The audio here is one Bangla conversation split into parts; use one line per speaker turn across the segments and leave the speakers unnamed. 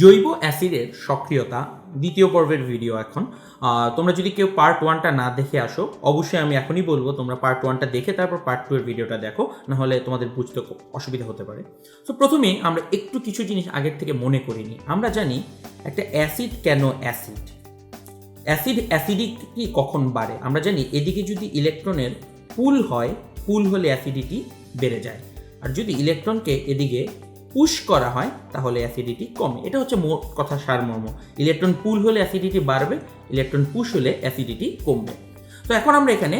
জৈব অ্যাসিডের সক্রিয়তা, দ্বিতীয় পর্বের ভিডিও এখন। তোমরা যদি কেউ পার্ট ওয়ানটা না দেখে আসো, অবশ্যই আমি এখনই বলব, তোমরা পার্ট ওয়ানটা দেখে তারপর পার্ট টু এর ভিডিওটা দেখো, নাহলে তোমাদের বুঝতে খুব অসুবিধা হতে পারে। তো প্রথমে আমরা একটু কিছু জিনিস আগের থেকে মনে করিনি আমরা জানি একটা অ্যাসিড কেন অ্যাসিড? অ্যাসিড অ্যাসিডিটি কখন বাড়ে? আমরা জানি এদিকে যদি ইলেকট্রনের পুল হয়, পুল হলে অ্যাসিডিটি বেড়ে যায়। আর যদি ইলেকট্রনকে এদিকে পুশ করা হয়, তাহলে অ্যাসিডিটি কমে। এটা হচ্ছে মোট কথা সারমর্ম। ইলেকট্রন পুল হলে অ্যাসিডিটি বাড়বে ইলেকট্রন পুশ হলে অ্যাসিডিটি কমবে। তো এখন আমরা এখানে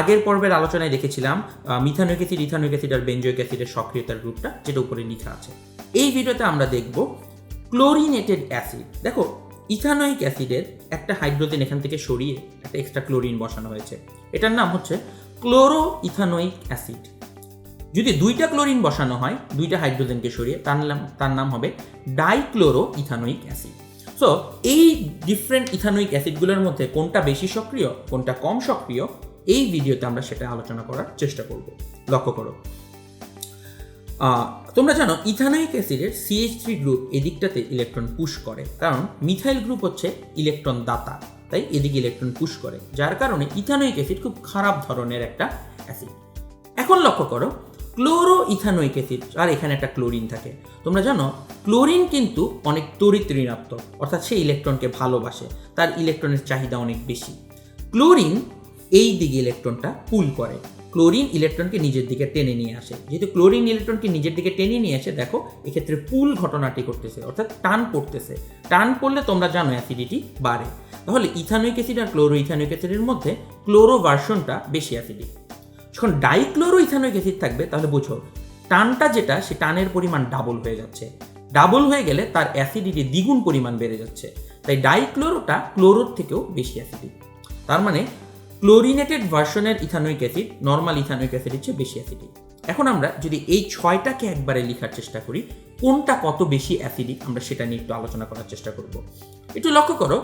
আগের পর্বের আলোচনায় দেখেছিলাম মিথানোইক অ্যাসিড ইথানোইক অ্যাসিড আর বেঞ্জোইক অ্যাসিডের সক্রিয়তার গ্রুপটা যেটা উপরে লেখা আছে। এই ভিডিওতে আমরা দেখব ক্লোরিনেটেড অ্যাসিড দেখো ইথানোইক অ্যাসিডের একটা হাইড্রোজেন এখান থেকে সরিয়ে একটা এক্সট্রা ক্লোরিন বসানো হয়েছে। এটার নাম হচ্ছে ক্লোরো ইথানোইক অ্যাসিড যদি দুইটা ক্লোরিন বসানো হয়, দুইটা হাইড্রোজেনকে সরিয়ে, তার নাম তার নাম হবে ডাইক্লোরো ইথানোইক অ্যাসিড। সো এই ডিফারেন্ট ইথানোইক অ্যাসিডগুলোর মধ্যে কোনটা বেশি সক্রিয়, কোনটা কম সক্রিয়, এই ভিডিওতে আমরা সেটা আলোচনা করার চেষ্টা করব। লক্ষ্য করো। তোমরা জানো, ইথানোইক অ্যাসিডের সিএইচ থ্রি গ্রুপ এদিকটাতে ইলেকট্রন পুশ করে, কারণ মিথাইল গ্রুপ হচ্ছে ইলেকট্রন দাতা, তাই এদিকে ইলেকট্রন পুশ করে, যার কারণে ইথানোইক অ্যাসিড খুব খারাপ ধরনের একটা অ্যাসিড। এখন লক্ষ্য করো ক্লোরো ইথানোইক অ্যাসিড আর এখানে একটা ক্লোরিন থাকে। তোমরা জানো, ক্লোরিন কিন্তু অনেক তড়িৎ ঋণাত্মক, অর্থাৎ সে ইলেকট্রনকে ভালোবাসে, তার ইলেকট্রনের চাহিদা অনেক বেশি। ক্লোরিন এই দিকে ইলেকট্রনটা পুল করে। ক্লোরিন ইলেকট্রনকে নিজের দিকে টেনে নিয়ে আসে। যেহেতু ক্লোরিন ইলেকট্রনকে নিজের দিকে টেনে নিয়ে আসে, দেখো, এক্ষেত্রে পুল ঘটনাটি করতেছে অর্থাৎ টান পড়তেছে। টান পড়লে তোমরা জানো অ্যাসিডিটি বাড়ে। তাহলে ইথানোইক অ্যাসিড আর ক্লোরো ইথানোইক অ্যাসিডের মধ্যে ক্লোরো ভার্সনটা বেশি অ্যাসিডিক। যখন ডাইক্লোরো ইথানোইক অ্যাসিড থাকবে, তাহলে বুঝো, টানটা যেটা, সে টানের পরিমাণ ডাবল হয়ে যাচ্ছে। ডাবল হয়ে গেলে তার অ্যাসিডিটি দ্বিগুণ পরিমাণ বেড়ে যাচ্ছে। তাই ডাইক্লোরোটা ক্লোরোর থেকেও বেশি অ্যাসিডিক তার মানে ক্লোরিনেটেড ভার্সনের ইথানোইক অ্যাসিড নর্মাল ইথানোইক অ্যাসিডের চেয়ে বেশি অ্যাসিডিক এখন আমরা যদি এই ছয়টাকে একবারে লেখার চেষ্টা করি, কোনটা কত বেশি অ্যাসিডিক আমরা সেটা নিয়ে একটু আলোচনা করার চেষ্টা করব। একটু লক্ষ্য করো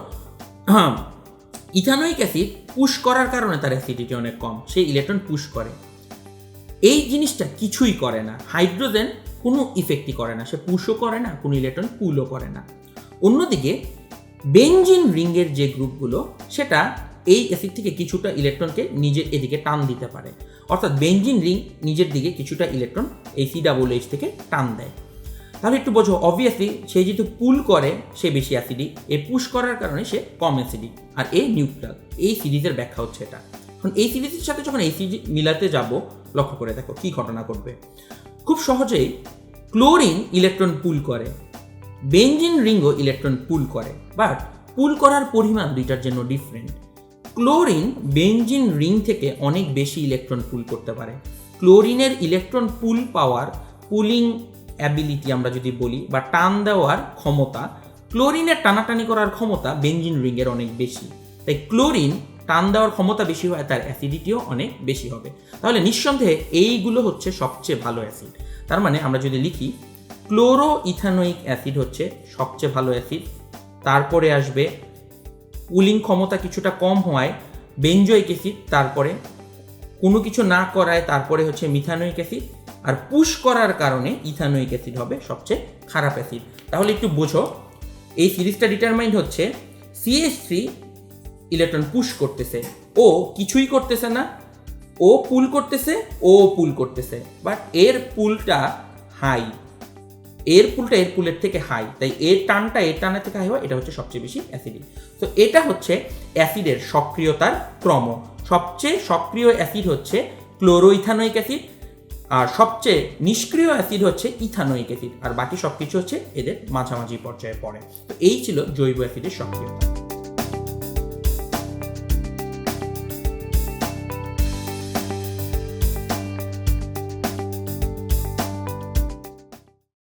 ইথানোইক অ্যাসিড পুশ করার কারণে তার অ্যাসিডিটি অনেক কম। সে ইলেকট্রন পুশ করে। এই জিনিসটা কিছুই করে না। হাইড্রোজেন কোনো ইফেক্টই করে না। সে পুশও করে না, কোনো ইলেকট্রন পুলও করে না। অন্যদিকে, বেঞ্জিন রিংয়ের যে গ্রুপগুলো, সেটা এই অ্যাসিড থেকে কিছুটা ইলেকট্রনকে নিজের এদিকে টান দিতে পারে। অর্থাৎ বেঞ্জিন রিং নিজের দিকে কিছুটা ইলেকট্রন এই সি ডাবল এইচ থেকে টান দেয়। তাহলে একটু বোঝো অবভিয়াসলি সে যেহেতু পুল করে, সে বেশি অ্যাসিডিক এ পুশ করার কারণে সে কম অ্যাসিডিক আর এ নিউট্রাল এই সিরিজের ব্যাখ্যা হচ্ছে এটা। এখন এই সিরিজের সাথে যখন এই সিরিজ মিলাতে যাব, লক্ষ্য করে দেখো কি ঘটনা ঘটবে। খুব সহজেই ক্লোরিন ইলেকট্রন পুল করে বেঞ্জিন রিংও ইলেকট্রন পুল করে বাট পুল করার পরিমাণ দুইটার জন্য ডিফারেন্ট ক্লোরিন বেঞ্জিন রিং থেকে অনেক বেশি ইলেকট্রন পুল করতে পারে। ক্লোরিনের electron pull power pulling ability আমরা যদি বলি বা টান দেওয়ার ক্ষমতা ক্লোরিনের টানাটানি করার ক্ষমতা বেঞ্জিন রিংয়ের অনেক বেশি। তাই ক্লোরিন টান দেওয়ার ক্ষমতা বেশি হয়, তার অ্যাসিডিটিও অনেক বেশি হবে। তাহলে নিঃসন্দেহে এইগুলো হচ্ছে সবচেয়ে ভালো অ্যাসিড তার মানে আমরা যদি লিখি ক্লোরো ইথানোইক অ্যাসিড হচ্ছে সবচেয়ে ভালো অ্যাসিড তারপরে আসবে পুলিং ক্ষমতা কিছুটা কম হওয়ায় বেঞ্জোইক অ্যাসিড তারপরে কোনো কিছু না করায়, তারপরে হচ্ছে মিথানোইক অ্যাসিড আর পুশ করার কারণে ইথানোইক অ্যাসিড হবে সবচেয়ে খারাপ অ্যাসিড তাহলে একটু বোঝো, এই সিরিজটা ডিটারমাইন্ড হচ্ছে সিএস থ্রি ইলেকট্রন পুশ করতেছে। ও কিছুই করতেছে না, ও পুল করতেছে, ও পুল করতেছে। বাট এর পুলটা হাই এর পুলটা এর পুলের থেকে হাই তাই এর টানটা এর টানের থেকে হাই হয় এটা হচ্ছে সবচেয়ে বেশি অ্যাসিডিক তো এটা হচ্ছে অ্যাসিডের সক্রিয়তার ক্রম। সবচেয়ে সক্রিয় অ্যাসিড হচ্ছে ক্লোরোইথানোইক অ্যাসিড আর সবচেয়ে নিষ্ক্রিয় অ্যাসিড হচ্ছে ইথানোয়িক অ্যাসিড, আর বাকি সব কিছু হচ্ছে এদের মাঝামাঝি পর্যায়ে পড়ে। তো এই ছিল জৈব অ্যাসিডের সক্রিয়তা।